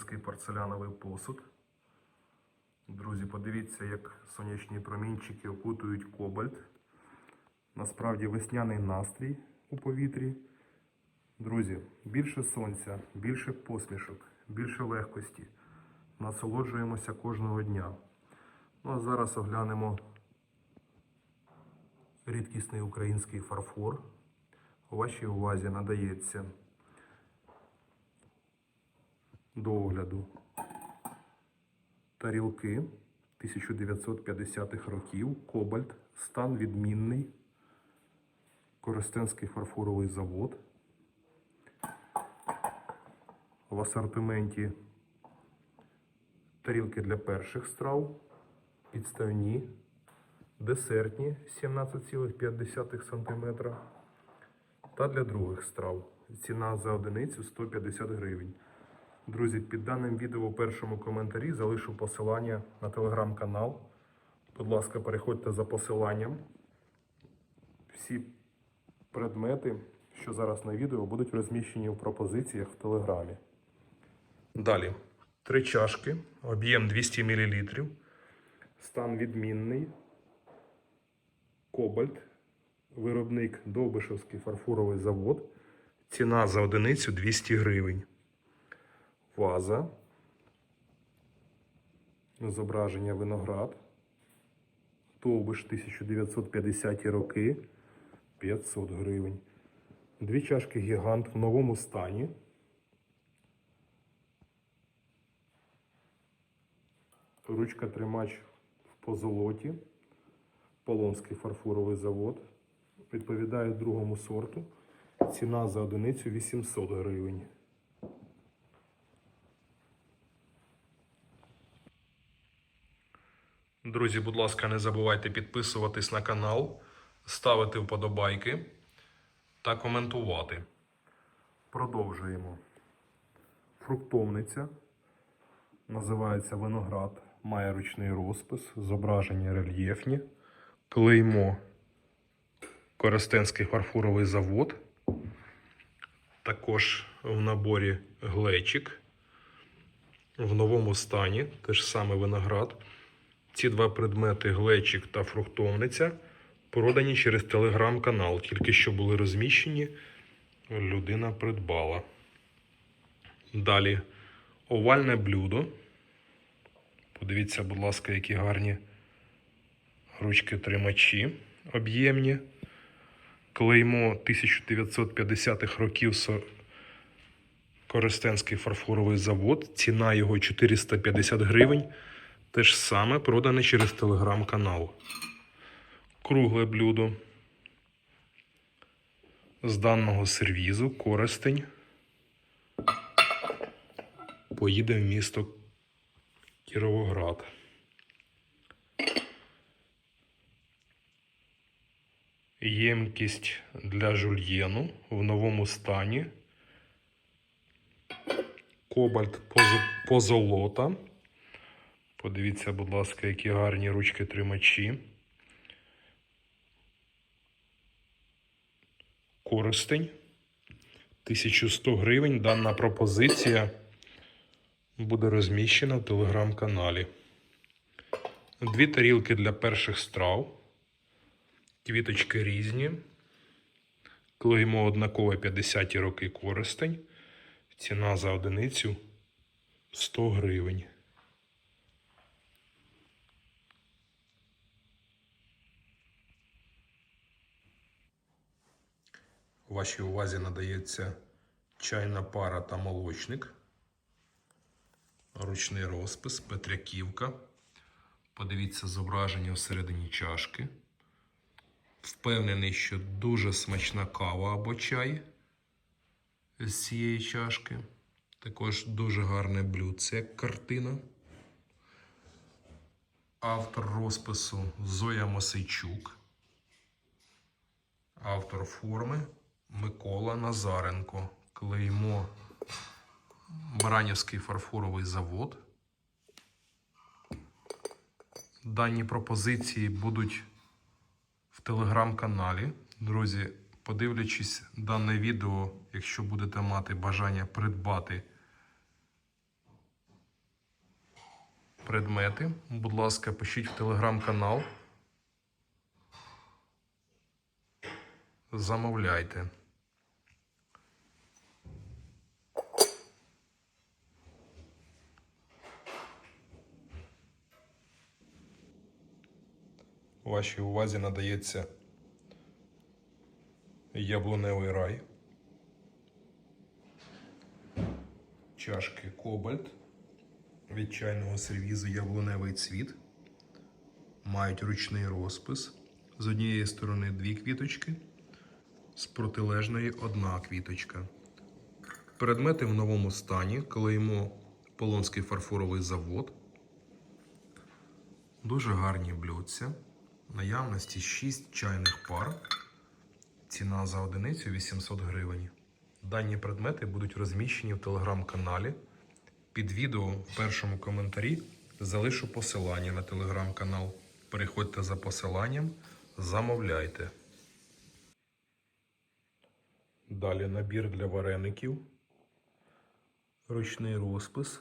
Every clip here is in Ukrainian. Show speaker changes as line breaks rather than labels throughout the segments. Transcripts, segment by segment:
Український порцеляновий посуд. Друзі, подивіться, як сонячні промінчики окутують кобальт. Насправді весняний настрій у повітрі. Друзі, більше сонця, більше посмішок, більше легкості. Насолоджуємося кожного дня. Ну а зараз оглянемо рідкісний український фарфор. У вашій увазі надається до огляду тарілки 1950-х років, кобальт, стан відмінний, Коростенський фарфоровий завод. В асортименті тарілки для перших страв, підставні, десертні 17,5 см та для других страв. Ціна за одиницю 150 гривень. Друзі, під даним відео у першому коментарі залишу посилання на телеграм-канал. Будь ласка, переходьте за посиланням. Всі предмети, що зараз на відео, будуть розміщені в пропозиціях в телеграмі. Далі. Три чашки, об'єм 200 мл. Стан відмінний. Кобальт. Виробник Довбишевський фарфоровий завод. Ціна за одиницю 200 гривень. Ваза. Зображення виноград. Довбиш 1950 роки. 500 гривень. Дві чашки гігант в новому стані. Ручка тримач в позолоті. Полонський фарфоровий завод. Відповідає другому сорту. Ціна за одиницю 800 гривень. Друзі, будь ласка, не забувайте підписуватись на канал, ставити вподобайки та коментувати. Продовжуємо. Фруктовниця. Називається виноград. Має ручний розпис, зображення рельєфні, клеймо Коростенський фарфоровий завод. Також в наборі глечик. В новому стані теж саме виноград. Ці два предмети глечик та фруктовниця продані через телеграм-канал. Тільки що були розміщені, людина придбала. Далі овальне блюдо. Подивіться, будь ласка, які гарні ручки тримачі об'ємні. Клеймо 1950-х років Коростенський фарфоровий завод. Ціна його 450 гривень. Те ж саме продане через телеграм-канал. Кругле блюдо. З даного сервізу користень. Поїде в місто Кіровоград. Ємкість для жульєну в новому стані. Кобальт позо- позолота. Подивіться, будь ласка, які гарні ручки тримачі. Користень. 1100 гривень. Дана пропозиція буде розміщена в телеграм-каналі. Дві тарілки для перших страв. Квіточки різні. Клеймо однакове 50 роки користень. Ціна за одиницю 100 гривень. Вашій увазі надається чайна пара та молочник. Ручний розпис, Петряківка. Подивіться зображення всередині чашки. Впевнений, що дуже смачна кава або чай з цієї чашки. Також дуже гарне блюдце, як картина. Автор розпису Зоя Мосейчук. Автор форми Микола Назаренко. Клеймо Баранівський фарфоровий завод. Дані пропозиції будуть в телеграм-каналі. Друзі, подивлячись дане відео, якщо будете мати бажання придбати предмети, будь ласка, пишіть в телеграм-канал. Замовляйте. Вашій увазі надається яблуневий рай. Чашки Кобальт від чайного сервізу яблуневий цвіт. Мають ручний розпис. З однієї сторони дві квіточки, з протилежної одна квіточка. Предмети в новому стані, клеймо Полонський фарфоровий завод. Дуже гарні блюдця. Наявності 6 чайних пар. Ціна за одиницю 800 гривень. Дані предмети будуть розміщені в телеграм-каналі. Під відео в першому коментарі залишу посилання на телеграм-канал. Переходьте за посиланням, замовляйте. Далі набір для вареників. Ручний розпис.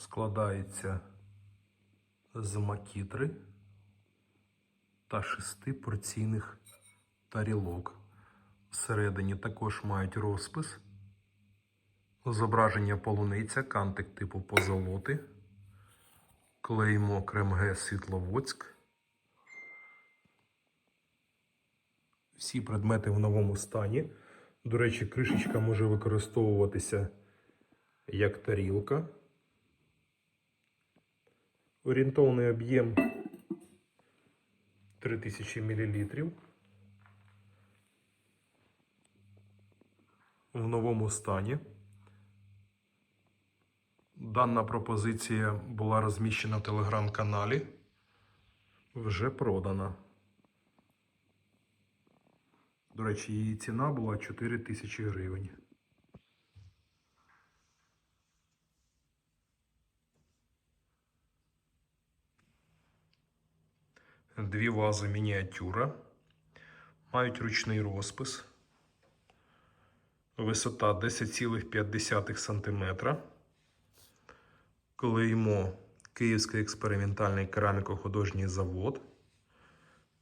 Складається з макітри та шести порційних тарілок. Всередині також мають розпис, зображення полуниця, кантик типу позолоти, клеймо Кремге Світловодськ. Всі предмети в новому стані. До речі, кришечка може використовуватися як тарілка. Орієнтовний об'єм 3000 мл. В новому стані. Дана пропозиція була розміщена в телеграм-каналі. Вже продана. До речі, її ціна була 4 тисячі гривень. Дві вази мініатюра. Мають ручний розпис. Висота 10,5 см. Клеймо Київський експериментальний кераміко-художній завод.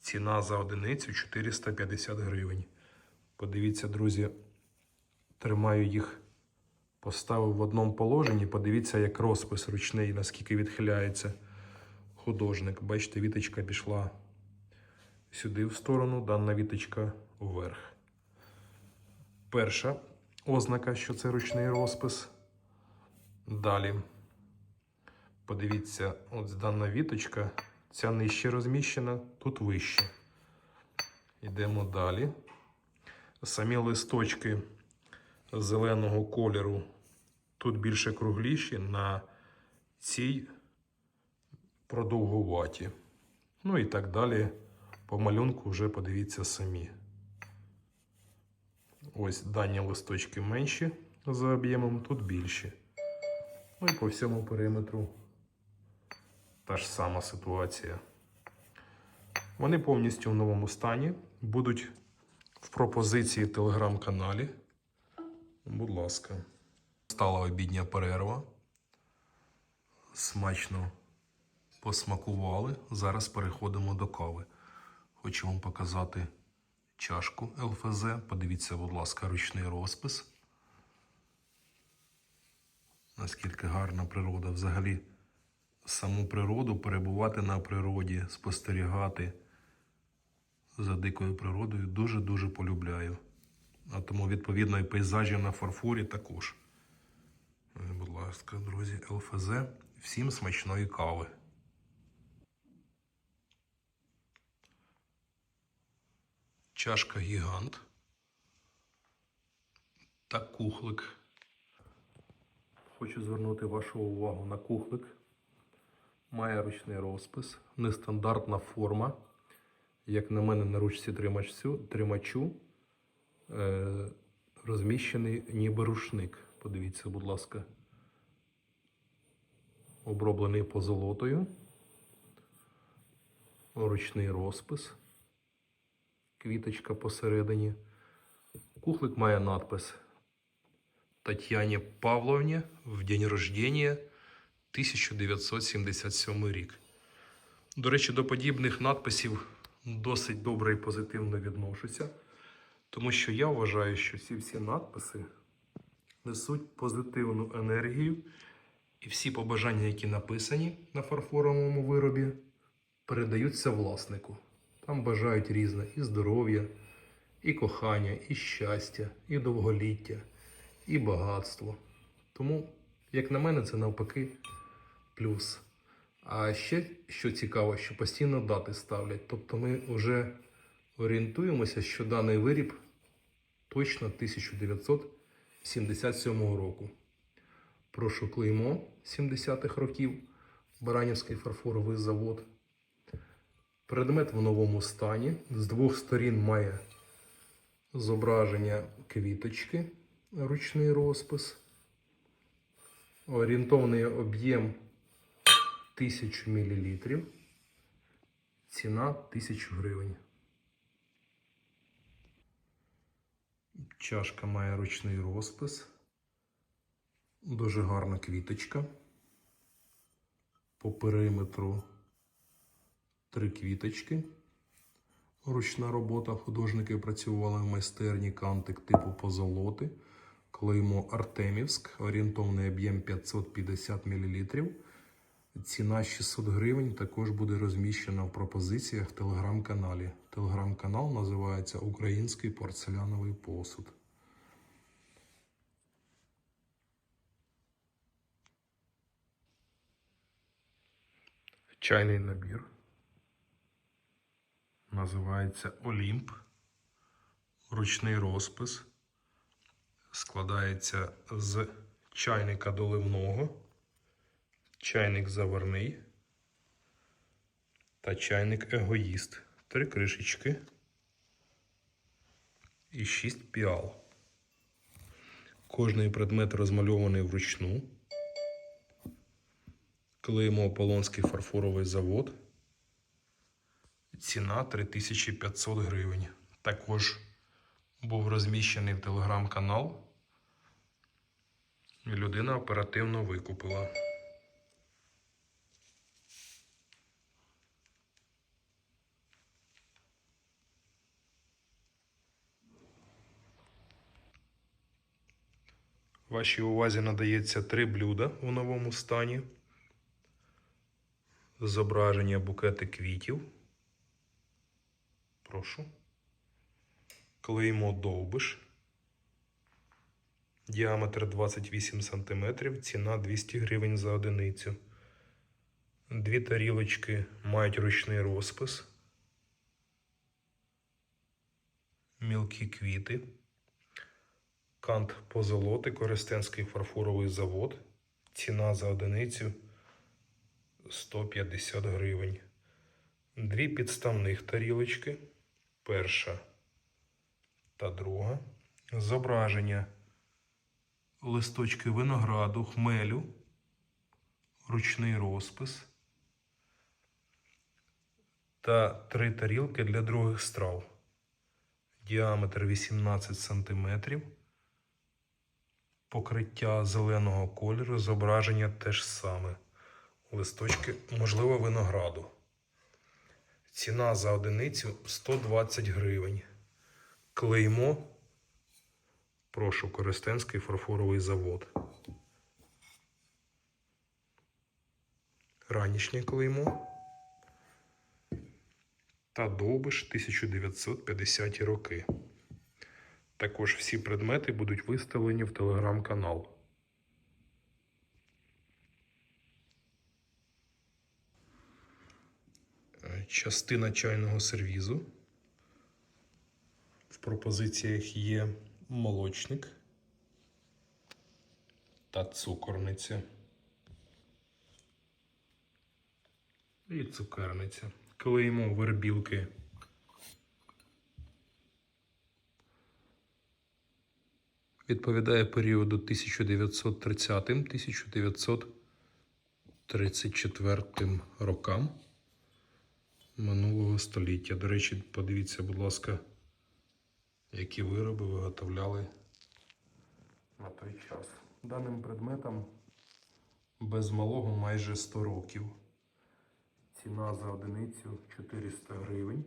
Ціна за одиницю 450 гривень. Подивіться, друзі, тримаю їх, поставив в одному положенні. Подивіться, як розпис ручний, наскільки відхиляється художник. Бачите, віточка пішла сюди в сторону, дана віточка вверх. Перша ознака, що це ручний розпис. Далі. Подивіться, от дана віточка, ця нижче розміщена, тут вище. Йдемо далі. Самі листочки зеленого кольору тут більше кругліші, на цій продовгуваті. Ну і так далі. По малюнку вже подивіться самі. Ось дані листочки менші за об'ємом, тут більші. Ну і по всьому периметру та ж сама ситуація. Вони повністю в новому стані. Будуть в пропозиції телеграм-каналі. Будь ласка. Стала обідня перерва. Смачно посмакували. Зараз переходимо до кави. Хочу вам показати чашку ЛФЗ. Подивіться, будь ласка, ручний розпис. Наскільки гарна природа. Взагалі, саму природу, перебувати на природі, спостерігати за дикою природою дуже-дуже полюбляю. А тому, відповідно, і пейзажі на фарфорі також. Будь ласка, друзі, ЛФЗ. Всім смачної кави. Чашка гігант та кухлик. Хочу звернути вашу увагу на кухлик. Має ручний розпис, нестандартна форма. Як на мене, на ручці тримачцю, тримачу е, розміщений ніби рушник. Подивіться, будь ласка. Оброблений позолотою. Ручний розпис. Квіточка посередині. Кухлик має надпис Тетяні Павловні в день рождения 1977 рік. До речі, до подібних надписів досить добре і позитивно відношуся, тому що я вважаю, що ці всі надписи несуть позитивну енергію, і всі побажання, які написані на фарфоровому виробі, передаються власнику. Там бажають різне і здоров'я, і кохання, і щастя, і довголіття, і багатство. Тому, як на мене, це навпаки плюс. А ще що цікаво, що постійно дати ставлять. Тобто ми вже орієнтуємося, що даний виріб точно 1977 року. Прошу клеймо 70-х років, Баранівський фарфоровий завод. Предмет в новому стані. З двох сторін має зображення квіточки, ручний розпис. Орієнтовний об'єм 1000 мл. Ціна 1000 гривень. Чашка має ручний розпис. Дуже гарна квіточка. По периметру три квіточки. Ручна робота. Художники працювали в майстерні кантик типу позолоти. Клеймо Артемівськ. Орієнтовний об'єм 550 мл. Ціна 600 гривень також буде розміщена в пропозиціях в телеграм-каналі. Телеграм-канал називається Український порцеляновий посуд. Чайний набір. Називається Олімп. Ручний розпис. Складається з чайника доливного чайник заварний та чайник егоїст. Три кришечки і шість піал. Кожний предмет розмальований вручну. Клеїмо Аполлонський фарфоровий завод. Ціна 3500 гривень. Також був розміщений в телеграм-канал. І людина оперативно викупила. Вашій увазі надається три блюда у новому стані. Зображення букети квітів. Прошу. Клеймо довбиш. Діаметр 28 см, ціна 200 гривень за одиницю. Дві тарілочки мають ручний розпис. Мілкі квіти. Кант позолоти, Коростенський фарфоровий завод. Ціна за одиницю 150 гривень. Дві підставних тарілочки. Перша та друга. Зображення листочки винограду, хмелю, ручний розпис. Та три тарілки для других страв. Діаметр 18 сантиметрів покриття зеленого кольору, зображення теж саме. Листочки, можливо, винограду. Ціна за одиницю 120 гривень. Клеймо. Прошу Коростенський фарфоровий завод. Ранішнє клеймо. Та довбиш 1950 роки. Також всі предмети будуть виставлені в телеграм-канал. Е, Частина чайного сервізу. В пропозиціях є молочник та цукорниця. І цукерниця. Клеїмо вербілки відповідає періоду 1930-1934 рокам минулого століття. До речі, подивіться, будь ласка, які вироби виготовляли на той час. Даним предметам без малого майже 100 років. Ціна за одиницю 400 гривень.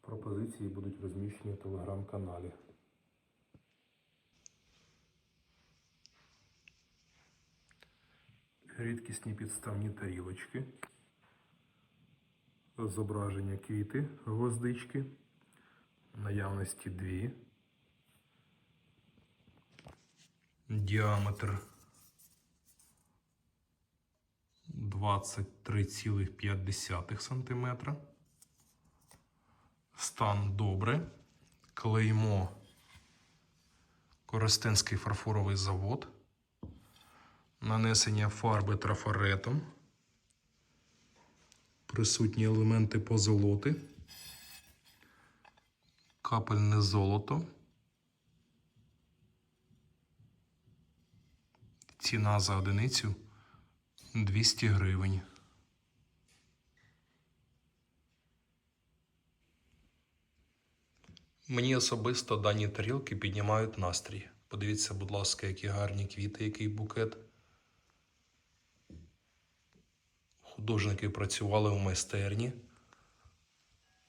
Пропозиції будуть розміщені в телеграм-каналі. Рідкісні підставні тарілочки. Зображення квіти, гвоздички. Наявності дві. Діаметр 23,5 см. Стан добре. Клеймо Коростенський фарфоровий завод. Нанесення фарби трафаретом. Присутні елементи позолоти. Капельне золото. Ціна за одиницю 200 гривень. Мені особисто дані тарілки піднімають настрій. Подивіться, будь ласка, які гарні квіти, який букет. Художники працювали в майстерні,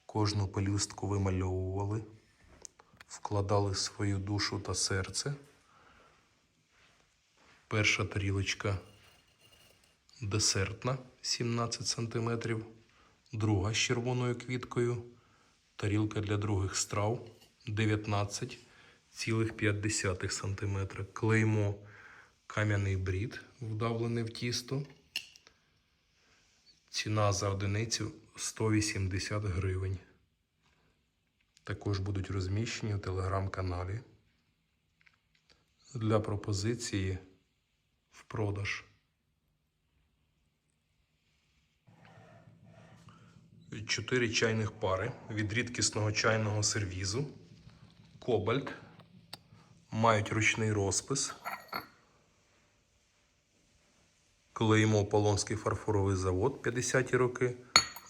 кожну пелюстку вимальовували, вкладали свою душу та серце. Перша тарілочка десертна 17 см, друга з червоною квіткою, тарілка для других страв 19,5 см. Клеймо кам'яний брід, вдавлений в тісто. Ціна за одиницю 180 гривень. Також будуть розміщені у телеграм-каналі. Для пропозиції в продаж. Чотири чайних пари від рідкісного чайного сервізу. Кобальт. Мають ручний розпис. Клеймо Полонський фарфоровий завод 50-ті роки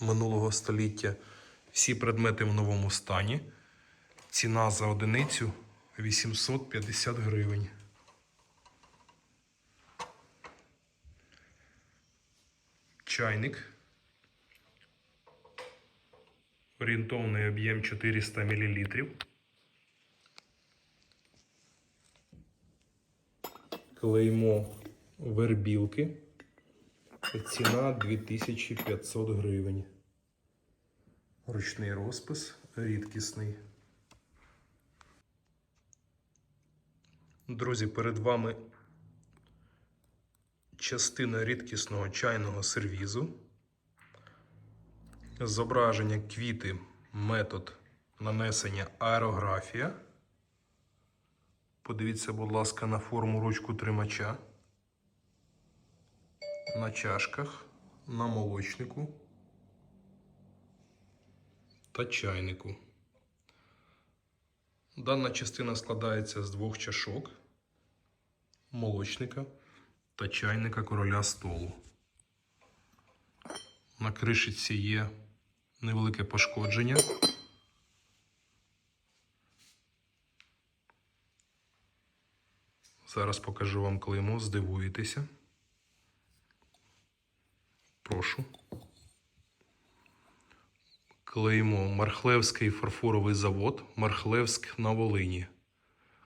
минулого століття. Всі предмети в новому стані. Ціна за одиницю 850 гривень. Чайник. Орієнтовний об'єм 400 мл. Клеймо вербілки. Ціна 2500 гривень. Ручний розпис рідкісний. Друзі, перед вами частина рідкісного чайного сервізу. Зображення квіти, метод нанесення аерографія. Подивіться, будь ласка, на форму ручку тримача. На чашках, на молочнику та чайнику. Дана частина складається з двох чашок, молочника та чайника короля столу. На кришиці є невелике пошкодження. Зараз покажу вам клеймо, здивуєтеся. Прошу. Клеймо Мархлевський фарфоровий завод, Мархлевськ на Волині.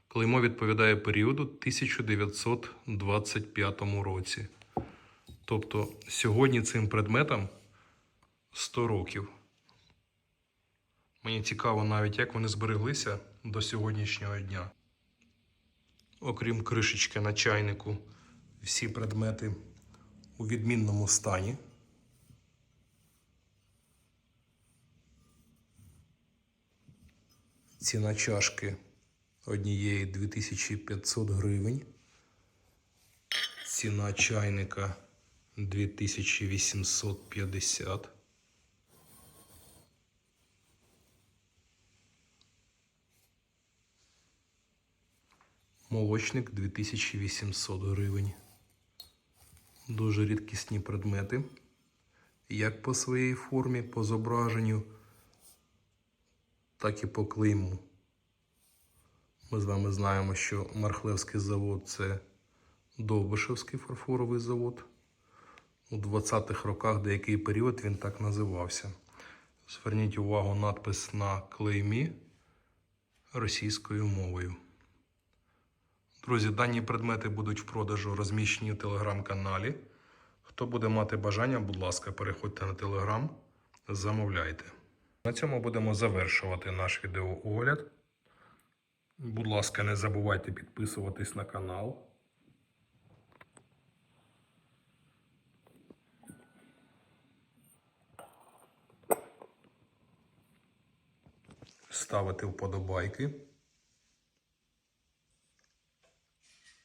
Клеймо відповідає періоду 1925 році. Тобто сьогодні цим предметам 100 років. Мені цікаво навіть, як вони збереглися до сьогоднішнього дня. Окрім кришечки на чайнику, всі предмети у відмінному стані. Ціна чашки однієї 2500 гривень. Ціна чайника 2850. Молочник 2800 гривень. Дуже рідкісні предмети. Як по своїй формі, по зображенню, так і по клейму. Ми з вами знаємо, що Мархлевський завод це Довбишевський фарфоровий завод. У 20-х роках деякий період він так називався. Зверніть увагу надпис на клеймі російською мовою. Друзі, дані предмети будуть в продажу розміщені в телеграм-каналі. Хто буде мати бажання, будь ласка, переходьте на телеграм, замовляйте. На цьому будемо завершувати наш відеоогляд. Будь ласка, не забувайте підписуватись на канал. Ставити вподобайки